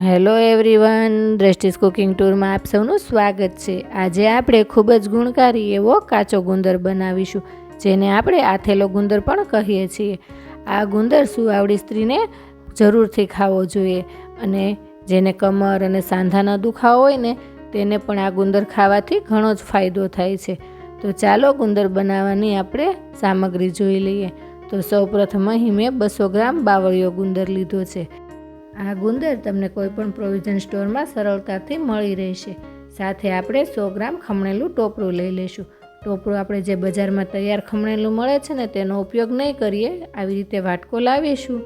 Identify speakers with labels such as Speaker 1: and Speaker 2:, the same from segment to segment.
Speaker 1: Hello everyone, દ્રષ્ટિસ cooking ટૂરમાં આપ સૌનું સ્વાગત છે. આજે આપણે ખૂબ જ ગુણકારી એવો કાચો ગુંદર બનાવીશું, જેને આપણે આથેલો ગુંદર પણ કહીએ છીએ. આ ગુંદર સુવાવડી સ્ત્રીને જરૂરથી ખાવો જોઈએ અને જેને કમર અને સાંધાના દુખાવો હોય ને, તેને પણ આ ગુંદર ખાવાથી ઘણો જ ફાયદો થાય છે. તો ચાલો ગુંદર બનાવવાની આપણે સામગ્રી જોઈ લઈએ. તો સૌપ્રથમ અહીં મેં બસો ગ્રામ બાવળિયો ગુંદર લીધો છે. આ ગુંદર તમને કોઈપણ પ્રોવિઝન સ્ટોરમાં સરળતાથી મળી રહેશે. સાથે આપણે સો ગ્રામ ખમણેલું ટોપરું લઈ લઈશું. ટોપરું આપણે જે બજારમાં તૈયાર ખમણેલું મળે છે ને તેનો ઉપયોગ નહીં કરીએ, આવી રીતે વાટકો લાવીશું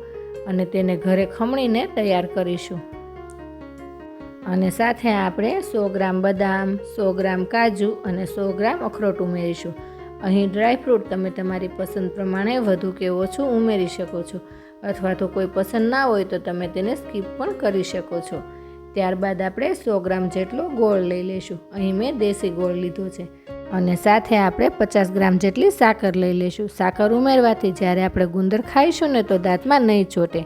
Speaker 1: અને તેને ઘરે ખમણીને તૈયાર કરીશું. અને સાથે આપણે સો ગ્રામ બદામ, સો ગ્રામ કાજુ અને સો ગ્રામ અખરોટ ઉમેરીશું. અહીં ડ્રાયફ્રૂટ તમે તમારી પસંદ પ્રમાણે વધુ કે ઓછું ઉમેરી શકો છો. અથવા તો કોઈ પસંદ ના હોય તો તમે તેને સ્કીપ પણ કરી શકો છો. ત્યારબાદ આપણે સો ગ્રામ જેટલો ગોળ લઈ લઈશું. અહીં મેં દેશી ગોળ લીધો છે. અને સાથે આપણે પચાસ ગ્રામ જેટલી સાકર લઈ લઈશું. સાકર ઉમેરવાથી જ્યારે આપણે ગુંદર ખાઈશું ને તો દાંતમાં નહીં ચોટે.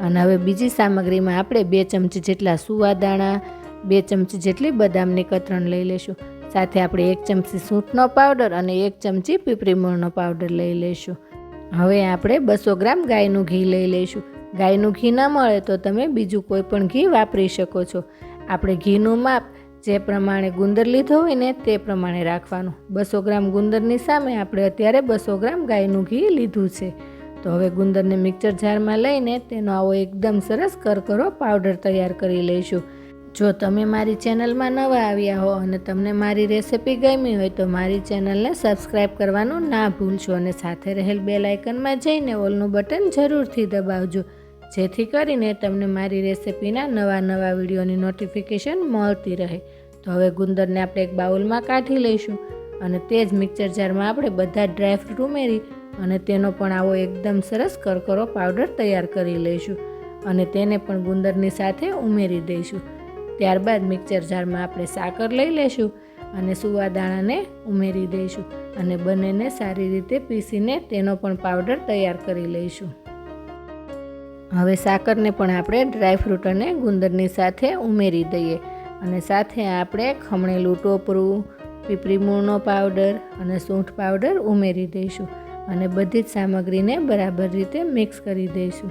Speaker 1: અને હવે બીજી સામગ્રીમાં આપણે બે ચમચી જેટલા સુવાદાણા, બે ચમચી જેટલી બદામની કતરણ લઈ લઈશું. સાથે આપણે એક ચમચી સૂંઠનો પાવડર અને એક ચમચી પીપરી પાવડર લઈ લઈશું. હવે આપણે બસો ગ્રામ ગાયનું ઘી લઈ લઈશું. ગાયનું ઘી ન મળે તો તમે બીજું કોઈ પણ ઘી વાપરી શકો છો. આપણે ઘીનું માપ જે પ્રમાણે ગુંદર લીધો હોય ને તે પ્રમાણે રાખવાનું. બસો ગ્રામ ગુંદરની સામે આપણે અત્યારે બસો ગ્રામ ગાયનું ઘી લીધું છે. તો હવે ગુંદરને મિક્સર જારમાં લઈને તેનો આવો એકદમ સરસ કરકરો પાવડર તૈયાર કરી લઈશું. જો તમે મારી ચેનલમાં નવા આવ્યા હો અને તમને મારી રેસિપી ગમી હોય તો મારી ચેનલને સબસ્ક્રાઈબ કરવાનું ના ભૂલશો અને સાથે રહેલ બેલ આઇકનમાં જઈને ઓલનું બટન જરૂરથી દબાવજો. જેથી કરીને તમને મારી રેસિપીના નવા નવા વિડીયોની નોટિફિકેશન મળતી રહે. તો હવે ગુંદરને આપણે એક બાઉલમાં કાઢી લઈશું અને તે જ મિક્સર જારમાં આપણે બધા ડ્રાયફ્રૂટ ઉમેરી અને તેનો પણ આવો એકદમ સરસ કરકરો પાવડર તૈયાર કરી લઈશું અને તેને પણ ગુંદરની સાથે ઉમેરી દઈશું. ત્યારબાદ મિક્સર જારમાં આપણે સાકર લઈ લઈશું અને સુવાદાણાને ઉમેરી દઈશું અને બંનેને સારી રીતે પીસીને તેનો પણ પાવડર તૈયાર કરી લઈશું. હવે સાકરને પણ આપણે ડ્રાયફ્રૂટ અને ગુંદરની સાથે ઉમેરી દઈએ અને સાથે આપણે ખમણેલું ટોપરું પીપરી મૂળનો પાવડર અને સૂંઠ પાવડર ઉમેરી દઈશું અને બધી જ સામગ્રીને બરાબર રીતે મિક્સ કરી દઈશું.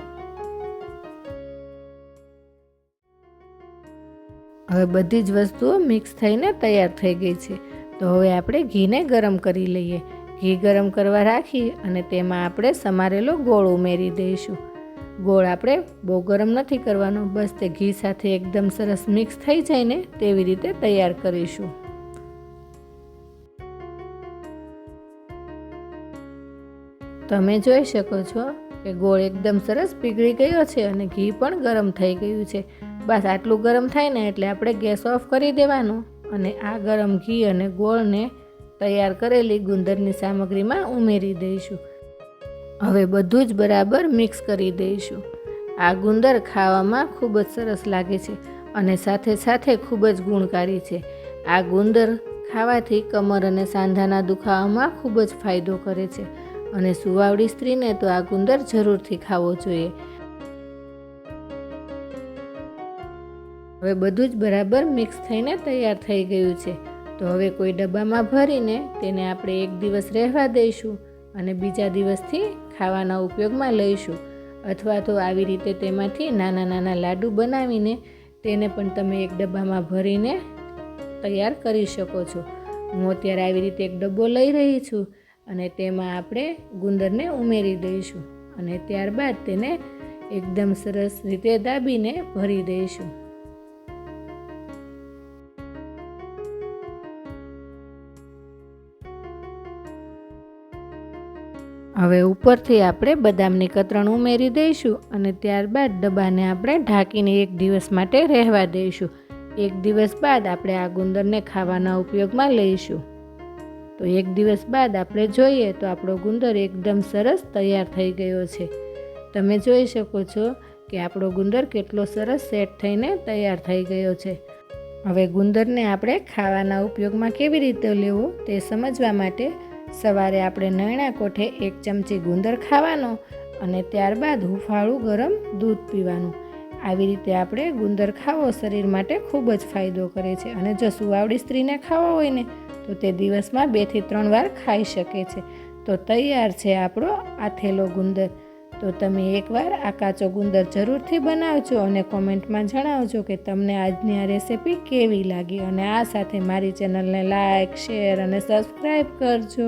Speaker 1: હવે બધી જ વસ્તુઓ મિક્સ થઈને તૈયાર થઈ ગઈ છે. તો હવે આપણે ઘીને ગરમ કરી લઈએ. ઘી ગરમ કરવા રાખી અને તેમાં આપણે સમારેલો ગોળ ઉમેરી દઈશું. ગોળ આપણે બહુ ગરમ નથી કરવાનો. બસ તે ઘી સાથે એકદમ સરસ મિક્સ થઈ જાય ને તેવી રીતે તૈયાર કરીશું. તમે જોઈ શકો છો કે ગોળ એકદમ સરસ પીગળી ગયો છે અને ઘી પણ ગરમ થઈ ગયું છે. બસ આટલું ગરમ થાય ને એટલે આપણે ગેસ ઓફ કરી દેવાનો અને આ ગરમ ઘી અને ગોળને તૈયાર કરેલી ગુંદરની સામગ્રીમાં ઉમેરી દઈશું. હવે બધું જ બરાબર મિક્સ કરી દઈશું. આ ગુંદર ખાવામાં ખૂબ જ સરસ લાગે છે અને સાથે સાથે ખૂબ જ ગુણકારી છે. આ ગુંદર ખાવાથી કમર અને સાંધાના દુખાવામાં ખૂબ જ ફાયદો કરે છે અને સુવાવડી સ્ત્રીને તો આ ગુંદર જરૂરથી ખાવો જોઈએ. હવે બધું જ બરાબર મિક્સ થઈને તૈયાર થઈ ગયું છે. તો હવે કોઈ ડબ્બામાં ભરીને તેને આપણે એક દિવસ રહેવા દઈશું અને બીજા દિવસથી ખાવાના ઉપયોગમાં લઈશું. અથવા તો આવી રીતે તેમાંથી નાના નાના લાડુ બનાવીને તેને પણ તમે એક ડબ્બામાં ભરીને તૈયાર કરી શકો છો. હું અત્યારે આવી રીતે એક ડબ્બો લઈ રહી છું અને તેમાં આપણે ગુંદરને ઉમેરી દઈશું અને ત્યારબાદ તેને એકદમ સરસ રીતે દાબીને ભરી દઈશું. હવે ઉપરથી આપણે બદામની કતરણ ઉમેરી દઈશું અને ત્યારબાદ ડબ્બાને આપણે ઢાંકીને એક દિવસ માટે રહેવા દઈશું. એક દિવસ બાદ આપણે આ ગુંદરને ખાવાના ઉપયોગમાં લઈશું. તો એક દિવસ બાદ આપણે જોઈએ તો આપણો ગુંદર એકદમ સરસ તૈયાર થઈ ગયો છે. તમે જોઈ શકો છો કે આપણો ગુંદર કેટલો સરસ સેટ થઈને તૈયાર થઈ ગયો છે. હવે ગુંદરને આપણે ખાવાના ઉપયોગમાં કેવી રીતે લેવો તે સમજવા માટે સવારે આપણે નયણા કોઠે એક ચમચી ગુંદર ખાવાનો અને ત્યારબાદ હુંફાળું ગરમ દૂધ પીવાનું. આવી રીતે આપણે ગુંદર ખાવો શરીર માટે ખૂબ જ ફાયદો કરે છે અને જો સુવાવડી સ્ત્રીને ખાવો હોય ને, તો તે દિવસમાં બેથી ત્રણ વાર ખાઈ શકે છે. તો તૈયાર છે આપણો આથેલો ગુંદર. તો તમે એકવાર આ કાચો ગુંદર જરૂરથી બનાવજો અને કોમેન્ટમાં જણાવજો કે તમને આજની આ રેસિપી કેવી લાગી અને આ સાથે મારી ચેનલને લાઇક શેર અને સબસ્ક્રાઈબ કરજો.